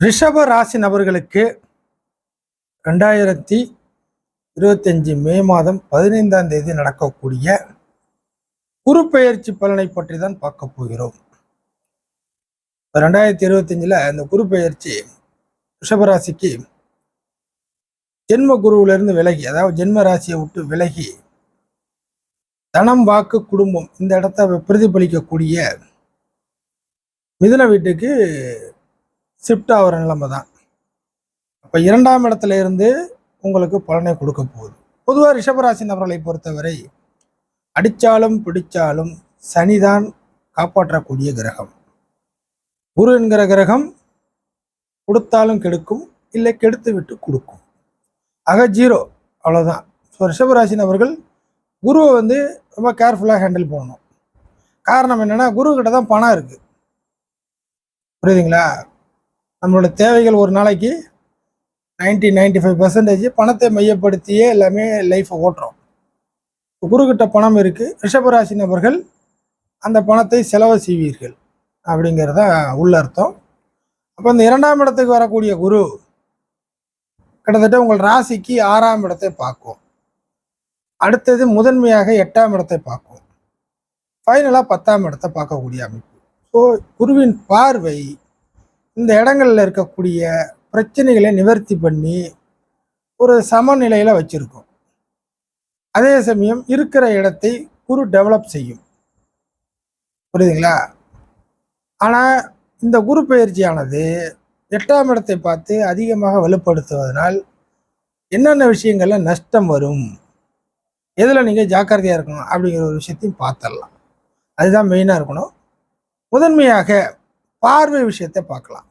ரிஷப ராசி நபர்களுக்கு ரெண்டாயிரத்தி இருபத்தஞ்சி மே மாதம் பதினைந்தாம் தேதி நடக்கக்கூடிய குரு பெயர்ச்சி பலனை பற்றி தான் பார்க்க போகிறோம் ரெண்டாயிரத்தி இருபத்தஞ்சில் இந்த குரு பெயர்ச்சி ரிஷபராசிக்கு ஜென்ம குருவிலிருந்து விலகி அதாவது ஜென்ம ராசியை விட்டு விலகி தனம் வாக்கு குடும்பம் இந்த இடத்த பிரதிபலிக்கக்கூடிய மிதுன வீட்டுக்கு ஷிஃப்ட் ஆகிற நிலைமை தான். அப்போ இரண்டாம் இடத்துல இருந்து உங்களுக்கு பலனை கொடுக்க போகுது. பொதுவாக ரிஷபராசி நபர்களை பொறுத்தவரை அடித்தாலும் பிடிச்சாலும் சனிதான் காப்பாற்றக்கூடிய கிரகம். குரு என்கிற கிரகம் கொடுத்தாலும் கெடுக்கும் இல்லை கெடுத்து விட்டு கொடுக்கும். ஆக ஜீரோ அவ்வளோதான் ஸோ ரிஷபராசி நபர்கள் குருவை வந்து ரொம்ப கேர்ஃபுல்லாக ஹேண்டில் பண்ணணும். காரணம் என்னென்னா குரு தான் பணம் இருக்குது புரியுதுங்களா? நம்மளோட தேவைகள் ஒரு நாளைக்கு நைன்டி நைன்டி ஃபைவ் பர்சன்டேஜ் பணத்தை மையப்படுத்தியே எல்லாமே லைஃப்பை ஓட்டுறோம். குருக்கிட்ட பணம் இருக்குது ரிஷபராசி நபர்கள் அந்த பணத்தை செலவு செய்வீர்கள் அப்படிங்கிறத உள்ள அர்த்தம். அப்போ இந்த இரண்டாம் இடத்துக்கு வரக்கூடிய குரு கிட்டத்தட்ட உங்கள் ராசிக்கு ஆறாம் இடத்தை பார்க்கும். அடுத்தது முதன்மையாக எட்டாம் இடத்தை பார்க்கும். ஃபைனலாக பத்தாம் இடத்தை பார்க்கக்கூடிய அமைப்பு. ஸோ குருவின் பார்வை இந்த இடங்களில் இருக்கக்கூடிய பிரச்சனைகளை நிவர்த்தி பண்ணி ஒரு சமநிலையில் வச்சுருக்கோம். அதே சமயம் இருக்கிற இடத்தை குரு டெவலப் செய்யும். புரியுதுங்களா? ஆனால் இந்த குரு பயிற்சியானது எட்டாம் இடத்தை பார்த்து அதிகமாக வலுப்படுத்துவதனால் என்னென்ன விஷயங்களில் நஷ்டம் வரும் எதில் நீங்கள் ஜாக்கிரதையாக இருக்கணும் அப்படிங்கிற ஒரு விஷயத்தையும் பார்த்துடலாம். அதுதான் மெயினாக இருக்கணும். முதன்மையாக பார்வை விஷயத்தை பார்க்கலாம்.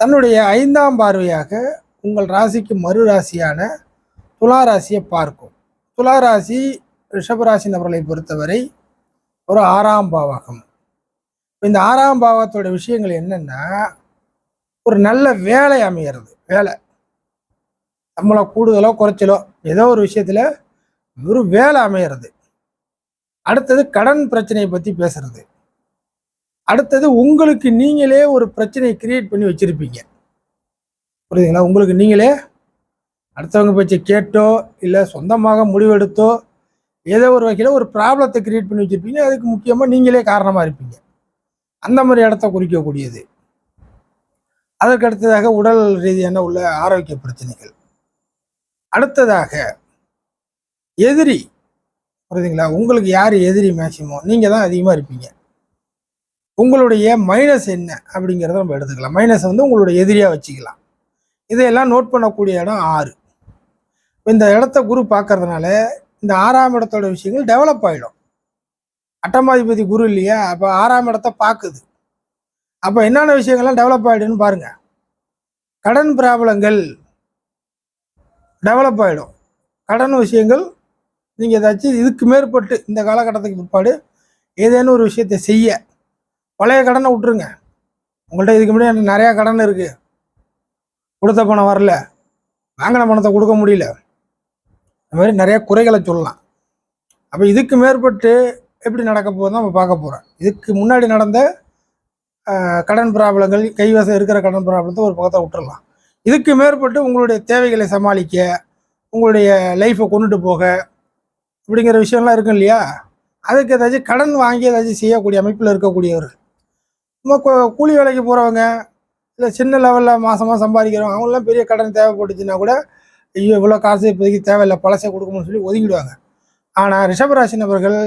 தன்னுடைய ஐந்தாம் பார்வையாக உங்கள் ராசிக்கு மறு ராசியான துலா ராசியை பார்க்கும். துலா ராசி ரிஷபராசி நபர்களை பொறுத்தவரை ஒரு ஆறாம் பாவகம். இந்த ஆறாம் பாவத்தோட விஷயங்கள் என்னென்னா ஒரு நல்ல வேலை அமைகிறது வேலை. நம்மளை கூடுதலோ குறைச்சலோ ஏதோ ஒரு விஷயத்தில் ஒரு வேலை அமையிறது. அடுத்தது கடன் பிரச்சனையை பற்றி பேசுறது. அடுத்தது உங்களுக்கு நீங்களே ஒரு பிரச்சனையை கிரியேட் பண்ணி வச்சுருப்பீங்க. புரியுதுங்களா? உங்களுக்கு நீங்களே அடுத்தவங்க பேச்சை கேட்டோ இல்லை சொந்தமாக முடிவெடுத்தோ ஏதோ ஒரு வகையில் ஒரு ப்ராப்ளத்தை கிரியேட் பண்ணி வச்சுருப்பீங்க. அதுக்கு முக்கியமாக நீங்களே காரணமாக இருப்பீங்க. அந்த மாதிரி இடத்த குறிக்கக்கூடியது. அதற்கு அடுத்ததாக உடல் ரீதியான உள்ள ஆரோக்கிய பிரச்சனைகள். அடுத்ததாக எதிரி. புரியுதுங்களா? உங்களுக்கு யார் எதிரி மேக்சிமம் நீங்கள் தான் அதிகமாக இருப்பீங்க. உங்களுடைய மைனஸ் என்ன அப்படிங்கிறத நம்ம எடுத்துக்கலாம். மைனஸ் வந்து உங்களுடைய எதிரியாக வச்சுக்கலாம். இதையெல்லாம் நோட் பண்ணக்கூடிய இடம் ஆறு. இந்த இடத்த குரு பார்க்கறதுனால இந்த ஆறாம் இடத்தோட விஷயங்கள் டெவலப் ஆகிடும் அட்டமாதிபதி குரு இல்லையா? அப்போ ஆறாம் இடத்த பார்க்குது. அப்போ என்னென்ன விஷயங்கள்லாம் டெவலப் ஆகிடுன்னு பாருங்கள் கடன் பிராபலங்கள் டெவலப் ஆகிடும் கடன் விஷயங்கள் நீங்கள் ஏதாச்சும் இதுக்கு மேற்பட்டு இந்த காலகட்டத்துக்கு பிற்பாடு ஏதேனும் ஒரு விஷயத்தை செய்ய பழைய கடனை விட்டுருங்க. உங்கள்கிட்ட இதுக்கு முன்னாடி நிறையா கடன் இருக்குது கொடுத்த பணம் வரல. வாங்கின பணத்தை கொடுக்க முடியல. இந்த மாதிரி நிறைய குறைகளை சொல்லலாம். அப்போ இதுக்கு மேற்பட்டு எப்படி நடக்க போகுது நம்ம பார்க்க போகிறோம் இதுக்கு முன்னாடி நடந்த கடன் ப்ராப்ளங்கள் கைவசம் இருக்கிற கடன் ப்ராப்ளத்தை ஒரு பக்கத்தை விட்டுடலாம் இதுக்கு மேற்பட்டு உங்களுடைய தேவைகளை சமாளிக்க உங்களுடைய லைஃப்பை கொண்டுட்டு போக இப்படிங்கிற விஷயம்லாம் இருக்கும் இல்லையா? அதுக்கு ஏதாச்சும் கடன் வாங்கி ஏதாச்சும் செய்யக்கூடிய அமைப்பில் இருக்கக்கூடியவர்கள். நம்ம கூலி வேலைக்கு போகிறவங்க இல்லை சின்ன லெவலில் மாதமாக சம்பாதிக்கிறவங்க அவங்களாம் பெரிய கடன் தேவைப்பட்டுச்சுன்னா கூட ஐயோ இவ்வளோ காசு இப்போதைக்கு தேவையில்லை பழசை கொடுக்கணும்னு சொல்லி ஒதுங்கிடுவாங்க. ஆனால் ரிஷபராசி நபர்கள்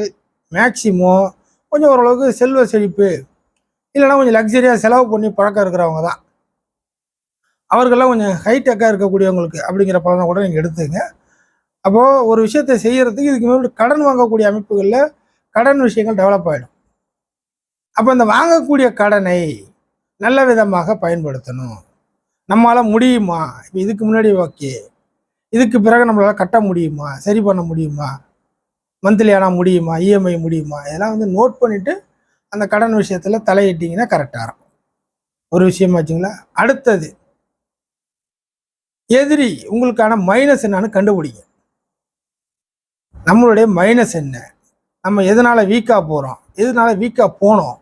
மேக்சிமம் கொஞ்சம் ஓரளவுக்கு செல்வ செழிப்பு இல்லைனா கொஞ்சம் லக்ஸரியாக செலவு பண்ணி பழக்கம் இருக்கிறவங்க தான். அவர்கள்லாம் கொஞ்சம் ஹைடெக்காக இருக்கக்கூடியவங்களுக்கு அப்படிங்கிற பலனை கூட நீங்கள் எடுத்துங்க. அப்போது ஒரு விஷயத்தை செய்கிறதுக்கு இதுக்கு மேலே கடன் வாங்கக்கூடிய அமைப்புகளில் கடன் விஷயங்கள் டெவலப் ஆகிடும் அப்போ இந்த வாங்கக்கூடிய கடனை நல்ல விதமாக பயன்படுத்தணும். நம்மளால் முடியுமா? இப்போ இதுக்கு முன்னாடி ஓகே. இதுக்கு பிறகு நம்மளால் கட்ட முடியுமா? சரி பண்ண முடியுமா? மந்த்லி ஆனால் முடியுமா? இஎம்ஐ முடியுமா? இதெல்லாம் வந்து நோட் பண்ணிவிட்டு அந்த கடன் விஷயத்தில் தலையிட்டிங்கன்னா கரெக்டாக இருக்கும். ஒரு விஷயமாச்சுங்களா அடுத்தது எதிரி உங்களுக்கான மைனஸ் என்னன்னு கண்டுபிடிங்க. நம்மளுடைய மைனஸ் என்ன? நம்ம எதனால் வீக்காக போகிறோம் எதனால வீக்காக போனோம்?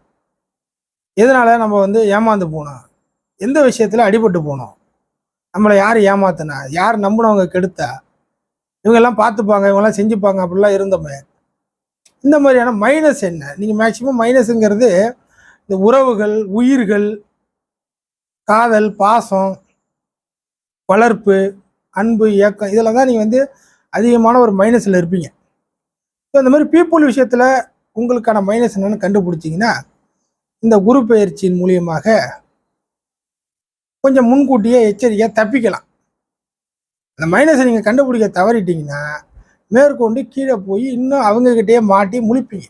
எதனால் நம்ம வந்து ஏமாந்து போனோம்? எந்த விஷயத்தில் அடிபட்டு போனோம்? நம்மளை யார் ஏமாத்தினா? யார் நம்பினவங்க கெடுத்தா? இவங்கெல்லாம் பார்த்துப்பாங்க இவங்கெல்லாம் செஞ்சுப்பாங்க அப்படிலாம் இருந்தோமே. இந்த மாதிரியான மைனஸ் என்ன? நீங்கள் மேக்சிமம் மைனஸுங்கிறது இந்த உறவுகள் உயிர்கள் காதல் பாசம் வளர்ப்பு அன்பு இயக்கம் இதில் தான் நீங்கள் வந்து அதிகமான ஒரு மைனஸில் இருப்பீங்க. ஸோ இந்த மாதிரி பீப்புள் விஷயத்தில் உங்களுக்கான மைனஸ் என்னென்னு கண்டுபிடிச்சிங்கன்னா இந்த குரு பயிற்சியின் மூலியமாக கொஞ்சம் முன்கூட்டியே எச்சரிக்கையாக தப்பிக்கலாம். அந்த மைனஸை நீங்கள் கண்டுபிடிக்க தவறிட்டீங்கன்னா மேற்கொண்டு கீழே போய் இன்னும் அவங்கக்கிட்டே மாட்டி முழிப்பீங்க.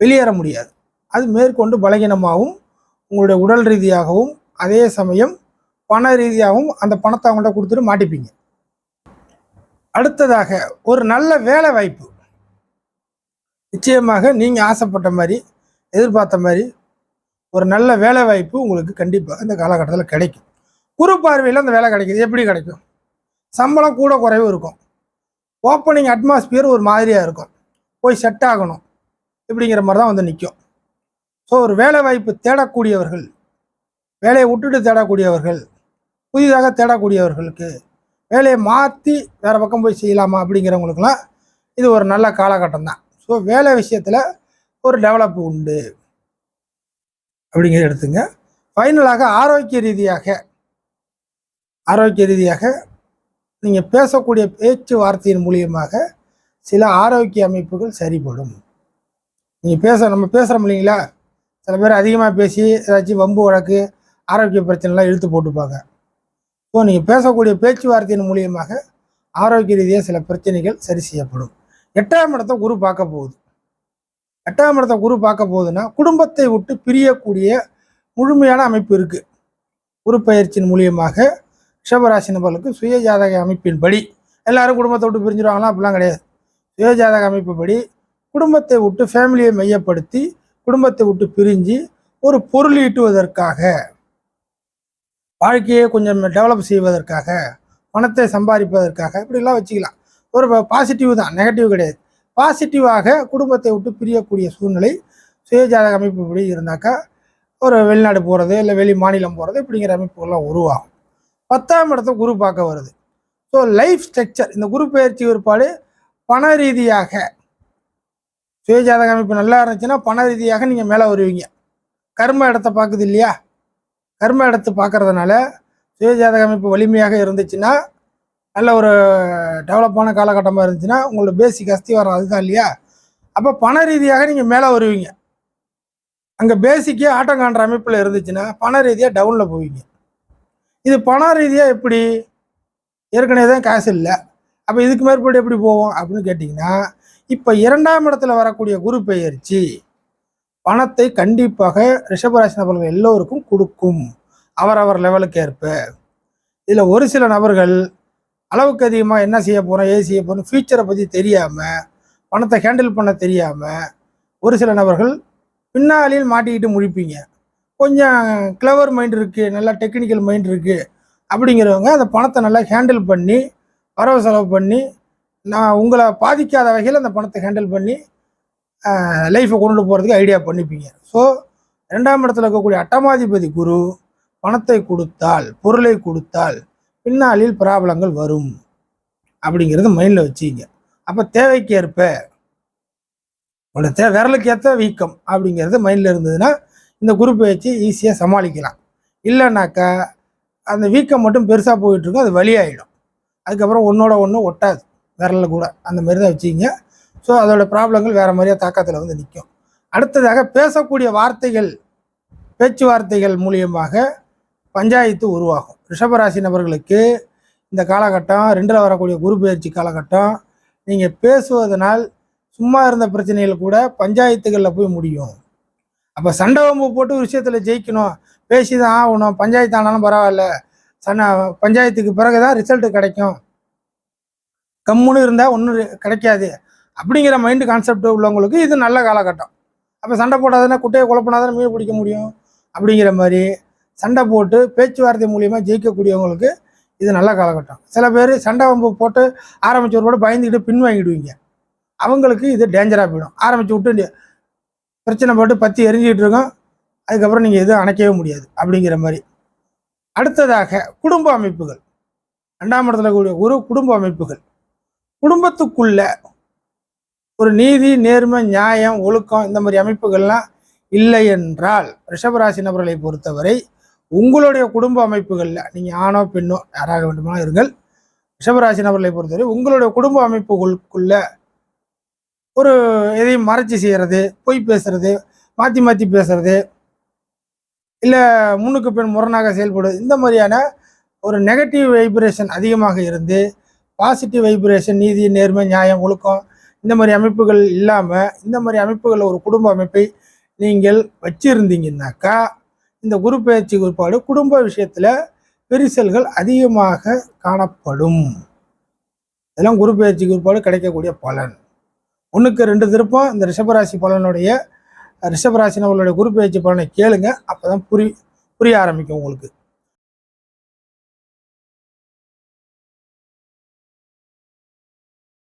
வெளியேற முடியாது. அது மேற்கொண்டு பலகீனமாகவும் உங்களுடைய உடல் ரீதியாகவும் அதே சமயம் பண ரீதியாகவும் அந்த பணத்தை அவங்கள்ட்ட கொடுத்துட்டு மாட்டிப்பீங்க. அடுத்ததாக ஒரு நல்ல வேலை வாய்ப்பு. நிச்சயமாக நீங்கள் ஆசைப்பட்ட மாதிரி எதிர்பார்த்த மாதிரி ஒரு நல்ல வேலை வாய்ப்பு உங்களுக்கு கண்டிப்பாக இந்த காலகட்டத்தில் கிடைக்கும். குரு பார்வையில் அந்த வேலை கிடைக்கிது. எப்படி கிடைக்கும்? சம்பளம் கூட குறைவு இருக்கும். ஓப்பனிங் அட்மாஸ்பியர் ஒரு மாதிரியாக இருக்கும். போய் செட் ஆகணும். இப்படிங்கிற மாதிரி தான் வந்து நிற்கும் ஸோ ஒரு வேலை வாய்ப்பு தேடக்கூடியவர்கள் வேலையை விட்டுட்டு தேடக்கூடியவர்கள் புதிதாக தேடக்கூடியவர்களுக்கு வேலையை மாற்றி வேறு பக்கம் போய் செய்யலாமா அப்படிங்கிறவங்களுக்குலாம் இது ஒரு நல்ல காலகட்டம் தான். ஸோ வேலை விஷயத்தில் ஒரு டெவலப் உண்டு. அப்படிங்கிறத எடுத்துங்க. ஃபைனலாக ஆரோக்கிய ரீதியாக ஆரோக்கிய ரீதியாக நீங்கள் பேசக்கூடிய பேச்சுவார்த்தையின் மூலியமாக சில ஆரோக்கிய அமைப்புகள் சரிபடும். நீங்கள் பேச நம்ம பேசுகிறோம் இல்லைங்களா? சில பேர் அதிகமாக பேசி ஏதாச்சும் வம்பு வழக்கு ஆரோக்கிய பிரச்சனைலாம் இழுத்து போட்டுப்பாங்க. ஸோ நீங்கள் பேசக்கூடிய பேச்சுவார்த்தையின் மூலியமாக ஆரோக்கிய ரீதியாக சில பிரச்சனைகள் சரி செய்யப்படும். எட்டாம் இடத்தை குரு பார்க்க போகுது. எட்டாம் இடத்தை குரு பார்க்க போகுதுன்னா குடும்பத்தை விட்டு பிரியக்கூடிய முழுமையான அமைப்பு இருக்குது குரு பயிற்சியின் மூலியமாக ரிஷபராசி நபர்களுக்கு சுய ஜாதக அமைப்பின்படி எல்லாரும் குடும்பத்தை விட்டு பிரிஞ்சிருவாங்களா? அப்படிலாம் கிடையாது. சுய ஜாதக அமைப்புப்படி குடும்பத்தை விட்டு ஃபேமிலியை மையப்படுத்தி குடும்பத்தை விட்டு பிரிஞ்சு ஒரு பொருள் ஈட்டுவதற்காக வாழ்க்கையை கொஞ்சம் டெவலப் செய்வதற்காக பணத்தை சம்பாதிப்பதற்காக இப்படிலாம் வச்சுக்கலாம். ஒரு பாசிட்டிவ் தான் நெகட்டிவ் கிடையாது. பாசிட்டிவாக குடும்பத்தை விட்டு பிரியக்கூடிய சூழ்நிலை சுயஜாதக அமைப்பு இப்படி இருந்தாக்கா ஒரு வெளிநாடு போகிறது இல்லை வெளி மாநிலம் போகிறது இப்படிங்கிற அமைப்புகள்லாம் உருவாகும். பத்தாம் இடத்த குரு பார்க்க வருது. ஸோ லைஃப் ஸ்ட்ரக்சர் இந்த குரு பயிற்சி ஏற்பாடு பண ரீதியாக சுயஜாதக அமைப்பு நல்லா இருந்துச்சுன்னா பண ரீதியாக நீங்கள் மேலே வருவீங்க. கர்ம இடத்த பார்க்குது இல்லையா? கர்ம இடத்தை பார்க்குறதுனால சுயஜாதக அமைப்பு வலிமையாக இருந்துச்சுன்னா நல்ல ஒரு டெவலப்பான காலகட்டமாக இருந்துச்சுன்னா உங்களோட பேசிக் அஸ்திவாரம் அதுதான் இல்லையா? அப்போ பண ரீதியாக நீங்கள் மேலே வருவீங்க. அங்கே பேசிக்கே ஆட்டம் காண்ற அமைப்பில் இருந்துச்சுன்னா பண ரீதியாக டவுனில் போவீங்க. இது பண ரீதியாக எப்படி? ஏற்கனவே தான் காசு இல்லை. அப்போ இதுக்கு மேற்பட்டு எப்படி போவோம் அப்படின்னு கேட்டிங்கன்னா இப்போ இரண்டாம் இடத்துல வரக்கூடிய குரு பெயர்ச்சி பணத்தை கண்டிப்பாக ரிஷபராசி நபர்கள் எல்லோருக்கும் கொடுக்கும். அவரவர் லெவலுக்கு ஏற்ப. இதில் ஒரு சில நபர்கள் அளவுக்கு அதிகமாக என்ன செய்ய போகிறோம் ஏது செய்ய போகிறோம் ஃபியூச்சரை பற்றி தெரியாமல் பணத்தை ஹேண்டில் பண்ண தெரியாமல் ஒரு சில நபர்கள் பின்னாளில் மாட்டிக்கிட்டு முழிப்பீங்க. கொஞ்சம் கிளவர் மைண்ட் இருக்குது நல்லா டெக்னிக்கல் மைண்ட் இருக்குது அப்படிங்கிறவங்க அந்த பணத்தை நல்லா ஹேண்டில் பண்ணி வரவு செலவு பண்ணி நான் உங்களை பாதிக்காத வகையில் அந்த பணத்தை ஹேண்டில் பண்ணி லைஃப்பை கொண்டு போகிறதுக்கு ஐடியா பண்ணிப்பீங்க. ஸோ ரெண்டாம் இடத்துல இருக்கக்கூடிய அட்டமாதிபதி குரு பணத்தை கொடுத்தால் பொருளை கொடுத்தால் பின்னாளில் ப்ராப்ளங்கள் வரும் அப்படிங்கிறது மைண்டில் வச்சுங்க. அப்போ தேவைக்கு ஏற்ப உங்களோட தே விரலுக்கு ஏற்ற வீக்கம் அப்படிங்கிறது மைண்டில் இருந்ததுன்னா இந்த குரூப்பை வச்சு ஈஸியாக சமாளிக்கலாம். இல்லைனாக்கா அந்த வீக்கம் மட்டும் பெருசாக போயிட்டுருக்கும் அது வழியாயிடும் அதுக்கப்புறம் ஒன்றோட ஒன்று ஒட்டாது. விரலில் கூட அந்த மாதிரி தான் வச்சுக்கிங்க ஸோ அதோட ப்ராப்ளங்கள் வேறு மாதிரியாக தாக்கத்தில் வந்து நிற்கும் அடுத்ததாக பேசக்கூடிய வார்த்தைகள் பேச்சுவார்த்தைகள் மூலியமாக பஞ்சாயத்து உருவாகும். ரிஷபராசி நபர்களுக்கு இந்த காலகட்டம் ரெண்டில் வரக்கூடிய குரு பயிற்சி காலகட்டம் நீங்கள் பேசுவதனால் சும்மா இருந்த பிரச்சனைகள் கூட பஞ்சாயத்துகளில் போய் முடியும். அப்போ சண்டை வம்பு போட்டு ஒரு விஷயத்தில் ஜெயிக்கணும். பேசி தான் ஆகணும். பஞ்சாயத்து ஆனாலும் பரவாயில்ல. சண்டை பஞ்சாயத்துக்கு பிறகு தான் ரிசல்ட்டு கிடைக்கும். கம்முன்னு இருந்தால் ஒன்றும் கிடைக்காது. அப்படிங்கிற மைண்டு கான்செப்ட் உள்ளவங்களுக்கு இது நல்ல காலகட்டம். அப்போ சண்டை போட்டாதானே குட்டையை குழப்பினாதானே மீன் பிடிக்க முடியும்? அப்படிங்கிற மாதிரி சண்டை போட்டு பேச்சுவார்த்தை மூலியமாக ஜெயிக்கக்கூடியவங்களுக்கு இது நல்ல காலகட்டம். சில பேர் சண்டை வம்பு போட்டு ஆரம்பிச்சவர் கூட பயந்துக்கிட்டு பின் வாங்கிடுவீங்க அவங்களுக்கு இது டேஞ்சராக போயிடும். ஆரம்பித்து விட்டு பிரச்சனை போட்டு பற்றி எரிஞ்சிக்கிட்டு இருக்கோம். அதுக்கப்புறம் நீங்கள் எதுவும் அணைக்கவே முடியாது அப்படிங்கிற மாதிரி. அடுத்ததாக குடும்ப அமைப்புகள். ரெண்டாம் இடத்துல கூடிய ஒரு குடும்ப அமைப்புகள். குடும்பத்துக்குள்ள ஒரு நீதி நேர்மை நியாயம் ஒழுக்கம் இந்த மாதிரி அமைப்புகள்லாம் இல்லை என்றால் ரிஷபராசி நபர்களை பொறுத்தவரை உங்களுடைய குடும்ப அமைப்புகளில் நீங்கள் ஆணோ பெண்ணோ யாராக வேண்டுமானால் இருங்கள். ரிஷபராசி நபர்களை பொறுத்தவரை உங்களுடைய குடும்ப அமைப்புகளுக்குள்ள ஒரு எதையும் மறைச்சி செய்கிறது பொய் பேசுறது மாற்றி மாற்றி பேசுறது இல்லை முன்னுக்கு பெண் முரணாக செயல்படுவது இந்த மாதிரியான ஒரு நெகட்டிவ் வைப்ரேஷன் அதிகமாக இருந்து பாசிட்டிவ் வைப்ரேஷன் நீதி நேர்மை நியாயம் ஒழுக்கம் இந்த மாதிரி அமைப்புகள் இல்லாமல் இந்த மாதிரி அமைப்புகளில் ஒரு குடும்ப அமைப்பை நீங்கள் வச்சிருந்தீங்கன்னாக்கா இந்த குரு பயிற்சி குறிப்பாடு குடும்ப விஷயத்தில் விரிசல்கள் அதிகமாக காணப்படும். இதெல்லாம் குரு பயிற்சி குறிப்பாடு கிடைக்கக்கூடிய பலன். ஒன்றுக்கு ரெண்டு திருப்பம் இந்த ரிஷபராசி பலனுடைய ரிஷபராசினவர்களுடைய குரு பயிற்சி பலனை கேளுங்க அப்போ தான் புரி புரிய ஆரம்பிக்கும் உங்களுக்கு.